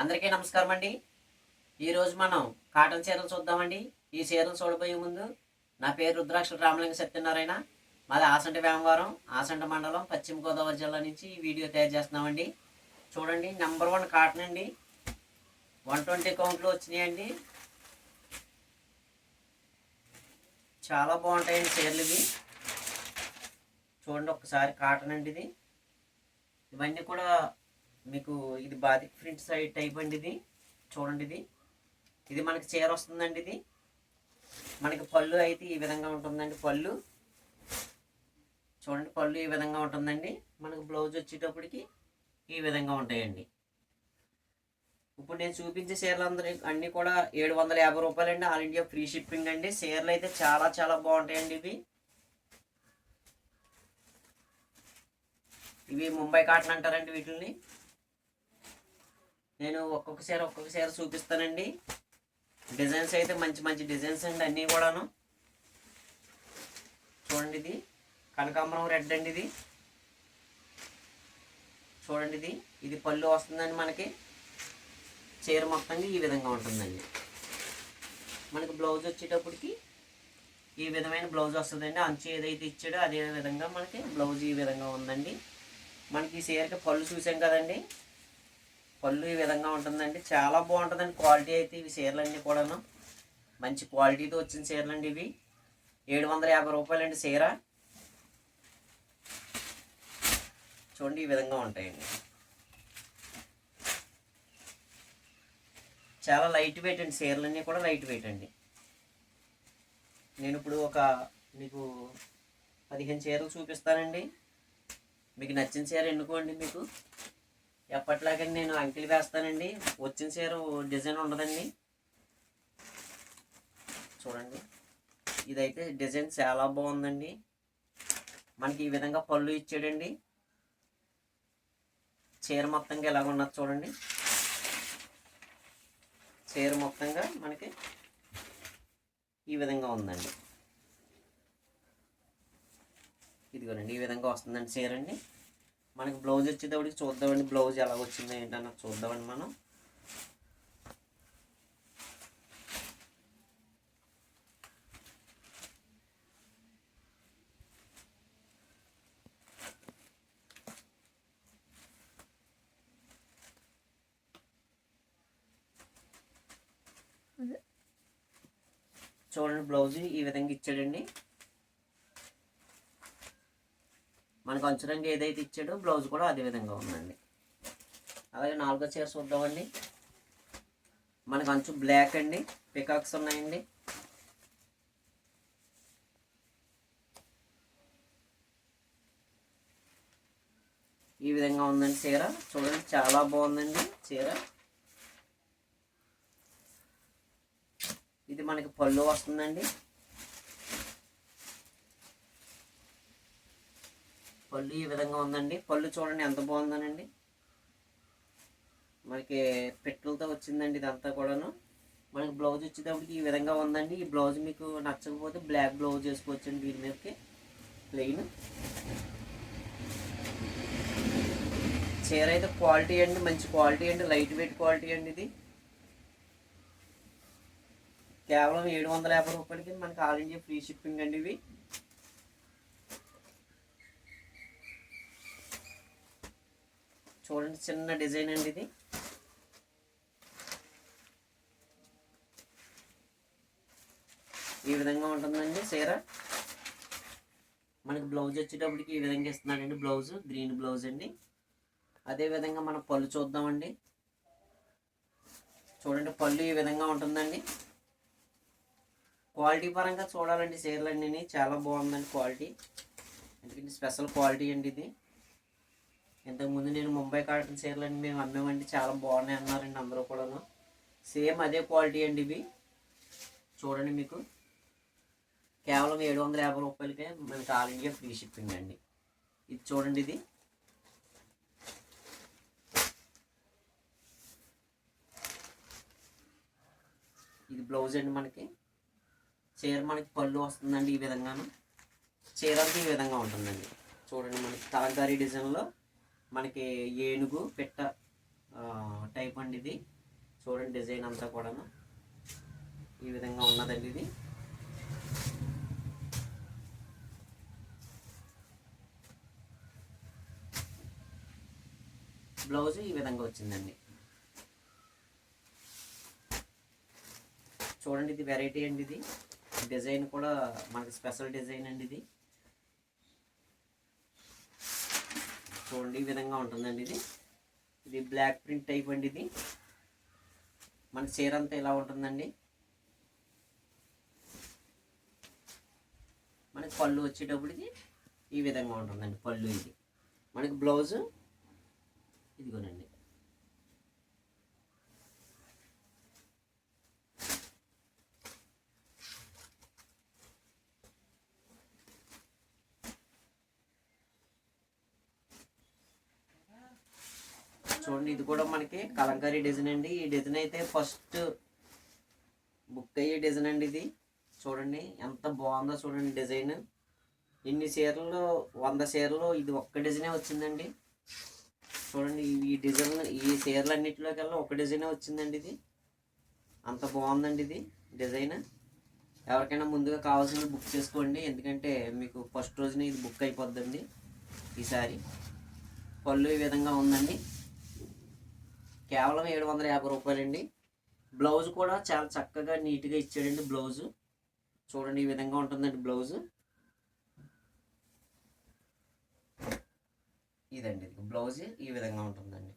అందరికీ నమస్కారం అండి ఈరోజు మనం కాటన్ చీరలు చూద్దామండి. ఈ చీరలు చూడబోయే ముందు నా పేరు రుద్రాక్ష రామలింగ సత్యనారాయణ. మాది ఆసంట వేమవరం ఆసంట మండలం పశ్చిమ గోదావరి జిల్లా నుంచి ఈ వీడియో తయారు చేస్తున్నామండి. చూడండి నెంబర్ వన్ కాటన్ అండి. వన్ ట్వంటీ కౌంట్లో వచ్చినాయండి. చాలా బాగుంటాయండి చీరలు ఇవి. చూడండి ఒకసారి కాటన్ అండి ఇది. ఇవన్నీ కూడా మీకు ఇది బాదిక్ ప్రింట్ సైడ్ టైప్ అండి ఇది. చూడండి ఇది. ఇది మనకి చీర వస్తుందండి ఇది. మనకి పళ్ళు అయితే ఈ విధంగా ఉంటుందండి పళ్ళు. చూడండి పళ్ళు ఈ విధంగా ఉంటుందండి. మనకు బ్లౌజ్ వచ్చేటప్పటికి ఈ విధంగా ఉంటాయండి. ఇప్పుడు నేను చూపించే చీరలు అందరి అన్నీ కూడా ఏడు వందల యాభై రూపాయలండి. ఆల్ ఇండియా ఫ్రీ షిప్పింగ్ అండి. చీరలు అయితే చాలా చాలా బాగుంటాయండి ఇవి. ఇవి ముంబై కాటన్ అంటారండి వీటిని నేను ఒక్కొక్క చీర ఒక్కొక్క చీర చూపిస్తానండి. డిజైన్స్ అయితే మంచి మంచి డిజైన్స్ అండి అన్నీ కూడాను. చూడండి ఇది. కనకాంబరం రెడ్ అండి ఇది. చూడండి ఇది. ఇది పళ్ళు వస్తుందండి మనకి. చీర మొత్తంగా ఈ విధంగా ఉంటుందండి. మనకి బ్లౌజ్ వచ్చేటప్పటికి ఈ విధమైన బ్లౌజ్ వస్తుందండి. అంచు ఏదైతే ఇచ్చాడో అదే విధంగా మనకి బ్లౌజ్ ఈ విధంగా ఉందండి. మనకి ఈ చీరకి పళ్ళు చూసాం కదండి. పళ్ళు ఈ విధంగా ఉంటుందండి. చాలా బాగుంటుందండి. క్వాలిటీ అయితే ఇవి చీరలన్నీ కూడాను. మంచి క్వాలిటీతో వచ్చిన చీరలు అండి ఇవి. ఏడు వందల యాభై రూపాయలండి చీర. చూడండి ఈ విధంగా ఉంటాయండి. చాలా లైట్ వెయిట్ అండి. చీరలన్నీ కూడా లైట్ వెయిట్ అండి. నేను ఇప్పుడు ఒక మీకు పదిహేను చీరలు చూపిస్తానండి. మీకు నచ్చిన చీర ఎన్నుకోండి మీకు? ఎప్పట్లాగే నేను అంకిల్ వేస్తానండి. వచ్చిన చీర డిజైన్ ఉండదండి. చూడండి. ఇదైతే డిజైన్ చాలా బాగుందండి. మనకి ఈ విధంగా పళ్ళు ఇచ్చాడండి. చీర మొత్తంగా ఎలాగ ఉన్నది చూడండి. చీర మొత్తంగా మనకి ఈ విధంగా ఉందండి. ఇదిగోనండి ఈ విధంగా వస్తుందండి చీర అండి మనకి బ్లౌజ్ వచ్చేటప్పటికి చూద్దామండి. బ్లౌజ్ ఎలా వచ్చిందో ఏంటన్నది చూద్దామండి మనం. చూడండి బ్లౌజ్ ఈ విధంగా ఇచ్చాడండి. మనకు అంచురంగా ఏదైతే ఇచ్చాడో బ్లౌజ్ కూడా అదే విధంగా ఉందండి. అలాగే నాలుగో చీర చూద్దామండి. మనకు అంచు బ్లాక్ అండి పికాక్స్ ఉన్నాయండి. ఈ విధంగా ఉందండి చీర. చూడండి చాలా బాగుందండి చీర. ఇది మనకి పళ్ళు వస్తుందండి. పళ్ళు ఈ విధంగా ఉందండి. పళ్ళు చూడండి ఎంత బాగుందనండి. మనకి పెట్టులతో వచ్చిందండి ఇదంతా కూడాను. మనకి బ్లౌజ్ వచ్చేటప్పటికి ఈ విధంగా ఉందండి. ఈ బ్లౌజ్ మీకు నచ్చకపోతే బ్లాక్ బ్లౌజ్ వేసుకోవచ్చండి దీని మీదకి. ప్లెయిన్ చీర అయితే క్వాలిటీ అండి మంచి క్వాలిటీ అండి లైట్ వెయిట్ క్వాలిటీ అండి ఇది. కేవలం ఏడు వందల యాభై రూపాయలకి మనకి ఆల్ ఇండియా ఫ్రీ షిప్పింగ్ అండి ఇవి. చూడండి చిన్న డిజైన్ అండి ఇది. ఈ విధంగా ఉంటుందండి చీర. మనకి బ్లౌజ్ వచ్చేటప్పటికి ఈ విధంగా ఇస్తున్నాడండి బ్లౌజ్ గ్రీన్ బ్లౌజ్ అండి. అదే విధంగా మనం పళ్ళు చూద్దామండి. చూడండి పళ్ళు ఈ విధంగా ఉంటుందండి. క్వాలిటీ పరంగా చూడాలండి చీరలన్నీ. చాలా బాగుందండి క్వాలిటీ. ఎందుకంటే స్పెషల్ క్వాలిటీ అండి ఇది. ఇంతకుముందు నేను ముంబై కాటన్ చీరలు మేము అమ్మేమండి చాలా బాగున్నాయి అన్నారండి అందరూ కూడాను. సేమ్ అదే క్వాలిటీ అండి ఇవి. చూడండి మీకు. కేవలం ఏడు వందల యాభై రూపాయలకే మనకి ఆల్ ఇండియా ఫ్రీ షిప్పింగ్ అండి. ఇది చూడండి ఇది. ఇది బ్లౌజ్ అండి మనకి. చీర మనకి పళ్ళు వస్తుందండి ఈ విధంగాను. చీర అంతా ఈ విధంగా ఉంటుందండి. చూడండి మనకి తలంకారీ డిజైన్లో. మనకి ఏనుగు పిట్ట టైప్ అండి ఇది. చూడండి డిజైన్ అంతా కూడాను. ఈ విధంగా ఉన్నదండి ఇది. బ్లౌజ్ ఈ విధంగా వచ్చిందండి. చూడండి ఇది వెరైటీ అండి ఇది. డిజైన్ కూడా మనకి స్పెషల్ డిజైన్ అండి ఇది. చూడండి ఈ విధంగా ఉంటుందండి ఇది. ఇది బ్లాక్ ప్రింట్ టైప్ అండి ఇది. మన చీర అంతా ఇలా ఉంటుందండి. మనకి పళ్ళు వచ్చేటప్పటికి ఈ విధంగా ఉంటుందండి పళ్ళు ఇది. మనకి బ్లౌజు ఇదిగోనండి. చూడండి ఇది కూడా మనకి కలంకారీ డిజైన్ అండి. ఈ డిజైన్ అయితే ఫస్ట్ బుక్ అయ్యే డిజైన్ అండి ఇది. చూడండి ఎంత బాగుందో చూడండి డిజైన్. ఇన్ని చీరలు వంద చీరలు ఇది ఒక్క డిజైనే వచ్చిందండి. చూడండి ఈ డిజైన్ ఈ చీరలు అన్నింటిలోకెల్లా ఒక డిజైనే వచ్చిందండి ఇది. అంత బాగుందండి ఇది డిజైన్. ఎవరికైనా ముందుగా కావాల్సింది బుక్ చేసుకోండి. ఎందుకంటే మీకు ఫస్ట్ రోజునే ఇది బుక్ అయిపోద్దండి ఈసారి. పళ్ళు ఈ విధంగా ఉందండి. కేవలం ఏడు వందల యాభై రూపాయలండి. బ్లౌజ్ కూడా చాలా చక్కగా నీట్గా ఇచ్చాడండి బ్లౌజు. చూడండి ఈ విధంగా ఉంటుందండి బ్లౌజు. ఇదండి బ్లౌజ్ ఈ విధంగా ఉంటుందండి.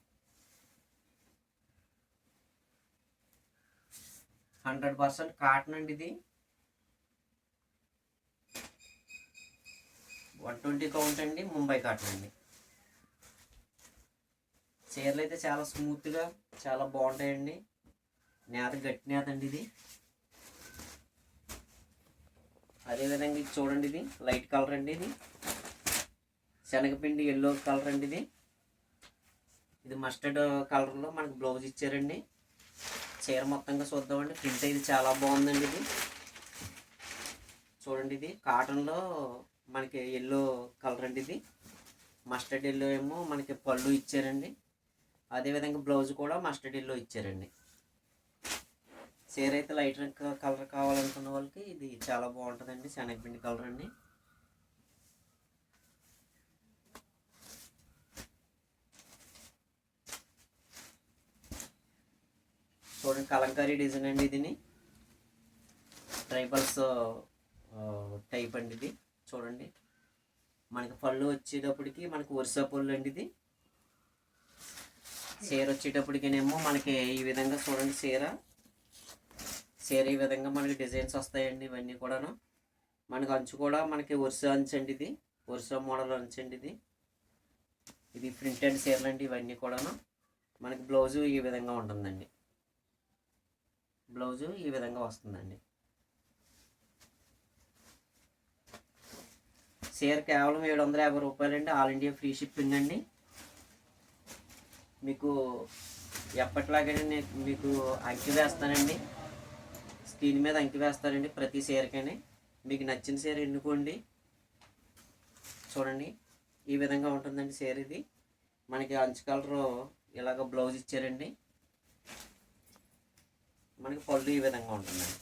హండ్రెడ్ పర్సెంట్ కాటన్ అండి ఇది. వన్ ట్వంటీ కౌంట్ అండి ముంబై కాటన్ అండి. చీరలు అయితే చాలా స్మూత్గా చాలా బాగుంటాయండి. నేత గట్టి నేత అండి ఇది. అదేవిధంగా ఇది చూడండి ఇది లైట్ కలర్ అండి ఇది. శనగపిండి ఎల్లో కలర్ అండి ఇది. ఇది మస్టర్డ్ కలర్లో మనకి బ్లౌజ్ ఇచ్చారండి. చీర మొత్తంగా చూద్దామండి. ప్రింట్ ఇది చాలా బాగుందండి ఇది. చూడండి ఇది కాటన్లో మనకి ఎల్లో కలర్ అండి ఇది. మస్టర్డ్ ఎల్లో ఏమో మనకి పళ్ళు ఇచ్చారండి. అదేవిధంగా బ్లౌజ్ కూడా మస్టర్డ్ ఎల్లో ఇచ్చారండి. చీర అయితే లైట్ కలర్ కావాలనుకున్న వాళ్ళకి ఇది చాలా బాగుంటుందండి శనగపిండి కలర్ అండి. చూడండి కలంకారీ డిజైన్ అండి ఇదిని. ట్రైబల్స్ టైప్ అండి ఇది చూడండి. మనకి పళ్ళు వచ్చేటప్పటికి మనకి వరుస పళ్ళు అండి ఇది. చీర వచ్చేటప్పటికినేమో మనకి ఈ విధంగా చూడండి చీర. చీర ఈ విధంగా మనకి డిజైన్స్ వస్తాయండి ఇవన్నీ కూడాను. మనకి అంచు కూడా మనకి వరుస అంచు అండి ఇది. వరుస మోడల్ అంచు అండి ఇది. ఇది ప్రింటెడ్ చీరలు అండి ఇవన్నీ కూడాను. మనకి బ్లౌజు ఈ విధంగా ఉంటుందండి. బ్లౌజు ఈ విధంగా వస్తుందండి. చీర కేవలం ఏడు వందల యాభై రూపాయలండి. ఆల్ ఇండియా ఫ్రీ షిప్పింగ్ అండి. మీకు ఎప్పటిలాగానే మీకు అంకి వేస్తానండి. స్క్రీన్ మీద అంకి వేస్తారండి ప్రతి చీరకని. మీకు నచ్చిన చీర ఎన్నుకోండి. చూడండి. ఈ విధంగా ఉంటుందండి చీర ఇది. మనకి అంచు కలరు ఇలాగ బ్లౌజ్ ఇచ్చారండి. మనకి పళ్ళు ఈ విధంగా ఉంటుందండి.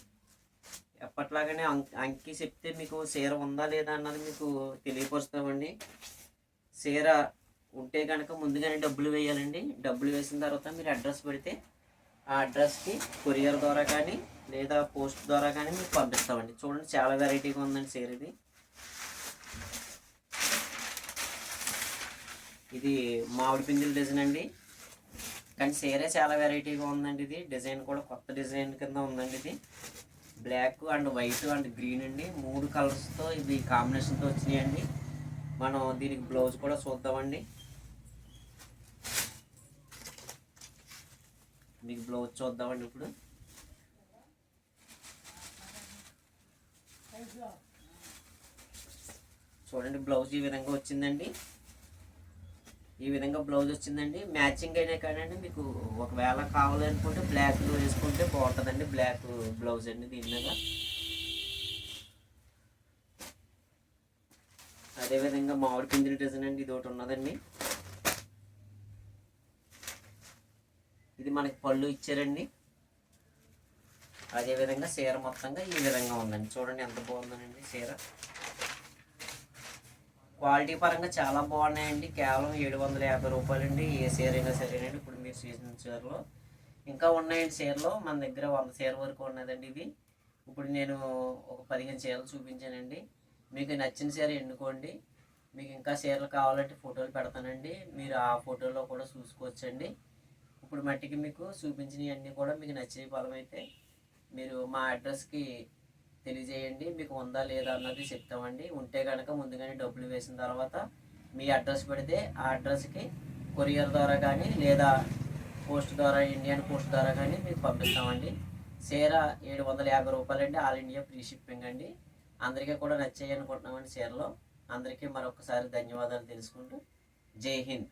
ఎప్పట్లాగానే అంకి చెప్తే మీకు చీర ఉందా లేదా అన్నది మీకు తెలియపరుస్తామండి. చీర ఉంటే కనుక ముందుగానే డబ్బులు వేయాలండి. డబ్బులు వేసిన తర్వాత మీరు అడ్రస్ పెడితే ఆ అడ్రస్కి కొరియర్ ద్వారా కానీ లేదా పోస్ట్ ద్వారా కానీ మీకు పంపిస్తామండి. చూడండి చాలా వెరైటీగా ఉందండి చీర ఇది. ఇది మామిడి పిందుల డిజైన్ అండి. కానీ చీరే చాలా వెరైటీగా ఉందండి ఇది. డిజైన్ కూడా కొత్త డిజైన్ కింద ఉందండి ఇది. Black and white and green అండి. మూడు కలర్స్తో ఇది కాంబినేషన్తో వచ్చినాయండి. మనం దీనికి బ్లౌజ్ కూడా చూద్దామండి. మీకు బ్లౌజ్ చూద్దామండి ఇప్పుడు. చూడండి బ్లౌజ్ ఈ విధంగా వచ్చిందండి. ఈ విధంగా బ్లౌజ్ వచ్చిందండి. మ్యాచింగ్ అయినా కానండి మీకు ఒకవేళ కావాలనుకుంటే బ్లాక్ వేసుకుంటే బాగుంటుందండి. బ్లాక్ బ్లౌజ్ అండి దీని మీద. అదేవిధంగా మామిడి పిందిరి డిజైన్ అండి ఇది ఒకటి ఉన్నదండి. ఇది మనకి పళ్ళు ఇచ్చారండి. అదేవిధంగా చీర మొత్తంగా ఈ విధంగా ఉందండి. చూడండి ఎంత బాగుందనండి చీర. క్వాలిటీ పరంగా చాలా బాగున్నాయండి. కేవలం ఏడు వందల యాభై రూపాయలండి. ఏ చీర అయినా సరేనండి. ఇప్పుడు మీరు చూసిన చీరలో ఇంకా ఉన్నాయండి చీరలు. మన దగ్గర వంద చీర వరకు ఉన్నదండి ఇది ఇప్పుడు నేను ఒక పదిహేను చీరలు చూపించానండి. మీకు నచ్చిన చీర ఎన్నుకోండి. మీకు ఇంకా చీరలు కావాలంటే ఫోటోలు పెడతానండి. మీరు ఆ ఫోటోలో కూడా చూసుకోవచ్చండి. ఇప్పుడు మట్టికి మీకు చూపించినవన్నీ కూడా మీకు నచ్చిన ఫలం అయితే మీరు మా అడ్రస్కి తెలియజేయండి. మీకు ఉందా లేదా అన్నది చెప్తామండి. ఉంటే కనుక ముందుగానే డబ్బులు వేసిన తర్వాత మీ అడ్రస్ పెడితే ఆ అడ్రస్కి కొరియర్ ద్వారా కానీ లేదా పోస్ట్ ద్వారా ఇండియన్ పోస్ట్ ద్వారా కానీ మీకు పంపిస్తామండి. చీర ఏడు వందల యాభై రూపాయలండి. ఆల్ ఇండియా ఫ్రీ షిప్పింగ్ అండి. అందరికీ కూడా నచ్చాయి అనుకుంటున్నామండి చీరలో. అందరికీ మరొకసారి ధన్యవాదాలు తెలుసుకుంటూ. జై హింద్.